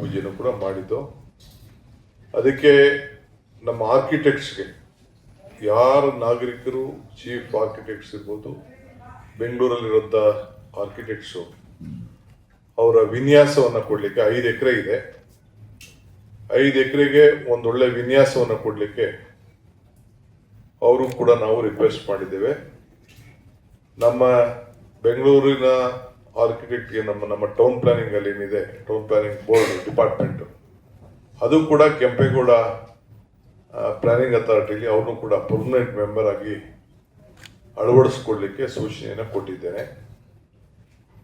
ಪೂಜೆನೂ ಕೂಡ ಮಾಡಿದ್ದು. ಅದಕ್ಕೆ ನಮ್ಮ ಆರ್ಕಿಟೆಕ್ಟ್ಸ್ಗೆ ಯಾರು ನಾಗರಿಕರು ಚೀಫ್ ಆರ್ಕಿಟೆಕ್ಟ್ಸ್ ಇರ್ಬೋದು ಬೆಂಗಳೂರಲ್ಲಿರುವಂಥ ಆರ್ಕಿಟೆಕ್ಟ್ಸು ಅವರ ವಿನ್ಯಾಸವನ್ನು ಕೊಡಲಿಕ್ಕೆ ಐದು ಎಕರೆ ಇದೆ. ಐದು ಎಕರೆಗೆ ಒಂದೊಳ್ಳೆ ವಿನ್ಯಾಸವನ್ನು ಕೊಡಲಿಕ್ಕೆ ಅವರು ಕೂಡ ನಾವು ರಿಕ್ವೆಸ್ಟ್ ಮಾಡಿದ್ದೇವೆ. ನಮ್ಮ ಬೆಂಗಳೂರಿನ ಆರ್ಕಿಟೆಕ್ಟ್ಗೆ ನಮ್ಮ ನಮ್ಮ ಟೌನ್ ಪ್ಲಾನಿಂಗ್ ಅಲ್ಲಿ ಏನಿದೆ ಟೌನ್ ಪ್ಲಾನಿಂಗ್ ಬೋರ್ಡ್ ಡಿಪಾರ್ಟ್ಮೆಂಟ್ ಅದು ಕೂಡ ಕೆಂಪೇಗೌಡ ಪ್ಲಾನಿಂಗ್ ಅಥಾರಿಟಿಲಿ ಅವ್ರನ್ನೂ ಕೂಡ ಪರ್ಮನೆಂಟ್ ಮೆಂಬರ್ ಆಗಿ ಅಳವಡಿಸ್ಕೊಳ್ಳಿಕ್ಕೆ ಸೂಚನೆಯನ್ನು ಕೊಟ್ಟಿದ್ದೇನೆ.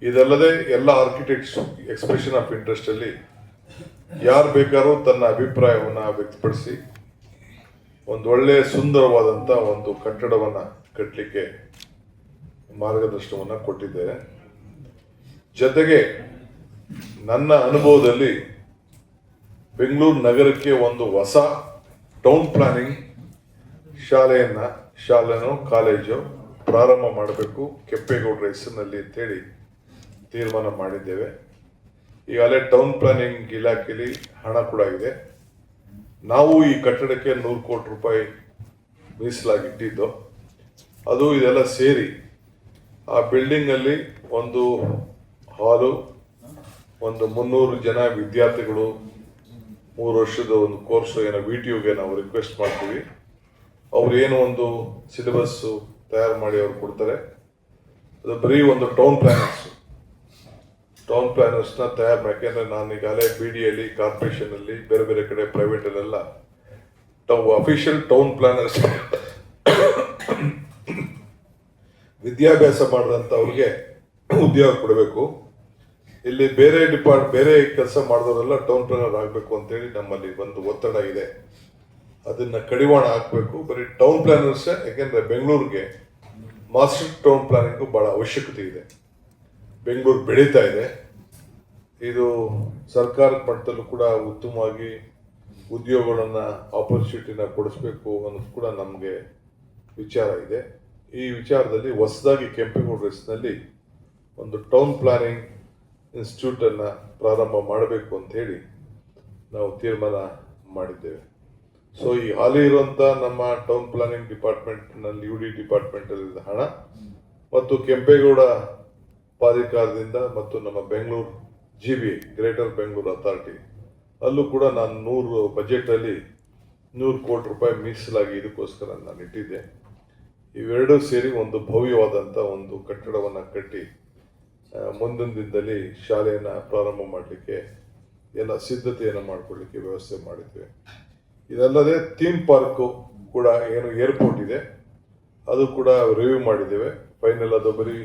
ಇದಲ್ಲದೆ ಎಲ್ಲ ಆರ್ಕಿಟೆಕ್ಟ್ಸ್ ಎಕ್ಸ್ಪ್ರೆಷನ್ ಆಫ್ ಇಂಟ್ರೆಸ್ಟಲ್ಲಿ ಯಾರು ಬೇಕಾದ್ರೂ ತನ್ನ ಅಭಿಪ್ರಾಯವನ್ನು ವ್ಯಕ್ತಪಡಿಸಿ, ಒಂದು ಒಳ್ಳೆಯ ಸುಂದರವಾದಂಥ ಒಂದು ಕಟ್ಟಡವನ್ನು ಕಟ್ಟಲಿಕ್ಕೆ ಮಾರ್ಗದರ್ಶನವನ್ನು ಕೊಟ್ಟಿದ್ದೇನೆ. ಜೊತೆಗೆ ನನ್ನ ಅನುಭವದಲ್ಲಿ ಬೆಂಗಳೂರು ನಗರಕ್ಕೆ ಒಂದು ಹೊಸ ಟೌನ್ ಪ್ಲಾನಿಂಗ್ ಶಾಲೆಯನ್ನು, ಶಾಲೆನೋ ಕಾಲೇಜು ಪ್ರಾರಂಭ ಮಾಡಬೇಕು ಕೆಪ್ಪೇಗೌಡರ ಹೆಸರಿನಲ್ಲಿ ಅಂತೇಳಿ ತೀರ್ಮಾನ ಮಾಡಿದ್ದೇವೆ. ಈಗಾಗಲೇ ಟೌನ್ ಪ್ಲಾನಿಂಗ್ ಇಲಾಖೆಯಲ್ಲಿ ಹಣ ಕೂಡ ಇದೆ. ನಾವು ಈ ಕಟ್ಟಡಕ್ಕೆ ನೂರು ಕೋಟಿ ರೂಪಾಯಿ ಮೀಸಲಾಗಿಟ್ಟಿದ್ದು. ಅದು ಇದೆಲ್ಲ ಸೇರಿ ಆ ಬಿಲ್ಡಿಂಗಲ್ಲಿ ಒಂದು ಹಾಲು, ಒಂದು ಮುನ್ನೂರು ಜನ ವಿದ್ಯಾರ್ಥಿಗಳು ಮೂರು ವರ್ಷದ ಒಂದು ಕೋರ್ಸ್ ಏನೋ ವಿ ಟಿ ಯುಗೆ ನಾವು ರಿಕ್ವೆಸ್ಟ್ ಮಾಡ್ತೀವಿ. ಅವ್ರು ಏನು ಒಂದು ಸಿಲೆಬಸ್ ತಯಾರು ಮಾಡಿ ಅವ್ರು ಕೊಡ್ತಾರೆ. ಅದು ಬರೀ ಒಂದು ಟೌನ್ ಪ್ಲಾನರ್ಸ್ ಟೌನ್ ಪ್ಲಾನರ್ಸ್ನ ತಯಾರು ಯಾಕೆಂದ್ರೆ ನಾನು ಈಗಾಗಲೇ ಬಿ ಡಿಯಲ್ಲಿ ಕಾರ್ಪೊರೇಷನಲ್ಲಿ ಬೇರೆ ಬೇರೆ ಕಡೆ ಪ್ರೈವೇಟಲ್ಲೆಲ್ಲ ಟೌ ಅಫಿಷಿಯಲ್ ಟೌನ್ ಪ್ಲಾನರ್ಸ್ ವಿದ್ಯಾಭ್ಯಾಸ ಮಾಡಿದಂಥವ್ರಿಗೆ ಉದ್ಯೋಗ ಕೊಡಬೇಕು. ಇಲ್ಲಿ ಬೇರೆ ಡಿಪಾರ್ಟ್, ಬೇರೆ ಕೆಲಸ ಮಾಡಿದವರೆಲ್ಲ ಟೌನ್ ಪ್ಲಾನರ್ ಆಗಬೇಕು ಅಂತೇಳಿ ನಮ್ಮಲ್ಲಿ ಒಂದು ಒತ್ತಡ ಇದೆ. ಅದನ್ನ ಕಡಿವಾಣ ಹಾಕಬೇಕು. ಬರೀ ಟೌನ್ ಪ್ಲಾನರ್ಸ್ ಯಾಕೆಂದರೆ ಬೆಂಗಳೂರಿಗೆ ಮಾಸ್ಟರ್ ಟೌನ್ ಪ್ಲಾನಿಂಗು ಬಹಳ ಅವಶ್ಯಕತೆ ಇದೆ. ಬೆಂಗಳೂರು ಬೆಳೀತಾ ಇದೆ. ಇದು ಸರ್ಕಾರ ಮಟ್ಟದಲ್ಲೂ ಕೂಡ ಉತ್ತಮವಾಗಿ ಉದ್ಯೋಗಗಳನ್ನು ಆಪರ್ಚುನಿಟಿನ ಕೊಡಿಸ್ಬೇಕು ಅನ್ನೋದು ಕೂಡ ನಮಗೆ ವಿಚಾರ ಇದೆ. ಈ ವಿಚಾರದಲ್ಲಿ ಹೊಸದಾಗಿ ಕೆಂಪೇಗೌಡ ರೇಸ್ನಲ್ಲಿ ಒಂದು ಟೌನ್ ಪ್ಲಾನಿಂಗ್ ಇನ್ಸ್ಟಿಟ್ಯೂಟ್ ಅನ್ನ ಪ್ರಾರಂಭ ಮಾಡಬೇಕು ಅಂತ ಹೇಳಿ ನಾವು ತೀರ್ಮಾನ ಮಾಡಿದ್ದೇವೆ. ಸೊ ಈ ಹಾಲಿ ಇರುವಂಥ ನಮ್ಮ ಟೌನ್ ಪ್ಲಾನಿಂಗ್ ಡಿಪಾರ್ಟ್ಮೆಂಟ್ನಲ್ಲಿ ಯು ಡಿ ಡಿಪಾರ್ಟ್ಮೆಂಟ್ ಅಲ್ಲಿ ಹಣ ಮತ್ತು ಕೆಂಪೇಗೌಡ ಪ್ರಾಧಿಕಾರದಿಂದ ಮತ್ತು ನಮ್ಮ Bengaluru G B greater Bengaluru authority ಅಲ್ಲೂ ಕೂಡ ನಾನು ನೂರು ಬಜೆಟ್ ಅಲ್ಲಿ ನೂರು ಕೋಟಿ ರೂಪಾಯಿ ಮೀಸಲಾಗಿ ಇದಕ್ಕೋಸ್ಕರ ನಾನು ಇಟ್ಟಿದ್ದೆ ಇವೆರಡೂ ಸೇರಿ ಒಂದು ಭವ್ಯವಾದಂಥ ಒಂದು ಕಟ್ಟಡವನ್ನು ಕಟ್ಟಿ ಮುಂದಿನ ದಿನದಲ್ಲಿ ಶಾಲೆಯನ್ನು ಪ್ರಾರಂಭ ಮಾಡಲಿಕ್ಕೆ ಎಲ್ಲ ಸಿದ್ಧತೆಯನ್ನು ಮಾಡಿಕೊಳ್ಳಿಕ್ಕೆ ವ್ಯವಸ್ಥೆ ಮಾಡಿದ್ದೇವೆ ಇದಲ್ಲದೆ ಥೀಮ್ ಪಾರ್ಕು ಕೂಡ ಏನು ಏರ್ಪೋರ್ಟ್ ಇದೆ. ಅದು ಕೂಡ ರಿವ್ಯೂ ಮಾಡಿದ್ದೇವೆ. ಫೈನಲ್ ಅದು ಬರೀ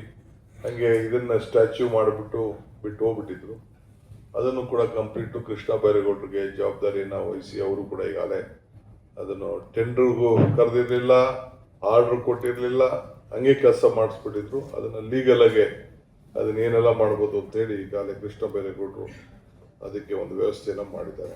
ಹಂಗೆ ಇದನ್ನು ಸ್ಟ್ಯಾಚ್ಯೂ ಮಾಡಿಬಿಟ್ಟು ಬಿಟ್ಟು ಹೋಗ್ಬಿಟ್ಟಿದ್ರು. ಅದನ್ನು ಕೂಡ ಕಂಪ್ಲೀಟು ಕೃಷ್ಣ ಬೈರೇಗೌಡರಿಗೆ ಜವಾಬ್ದಾರಿಯನ್ನು ವಹಿಸಿ ಅವರು ಕೂಡ ಈಗಾಗಲೇ ಅದನ್ನು ಟೆಂಡರ್ಗೂ ಕರೆದಿರಲಿಲ್ಲ, ಆರ್ಡ್ರ್ ಕೊಟ್ಟಿರಲಿಲ್ಲ, ಹಂಗೆ ಕೆಲಸ ಮಾಡಿಸ್ಬಿಟ್ಟಿದ್ರು. ಅದನ್ನು ಲೀಗಲ್ ಆಗಿ ಅದನ್ನ ಏನೆಲ್ಲ ಮಾಡ್ಬೋದು ಅಂತೇಳಿ ಈಗಾಗಲೇ ಕೃಷ್ಣ ಬೈರೇಗೌಡರು ಅದಕ್ಕೆ ಒಂದು ವ್ಯವಸ್ಥೆಯನ್ನು ಮಾಡಿದ್ದಾರೆ.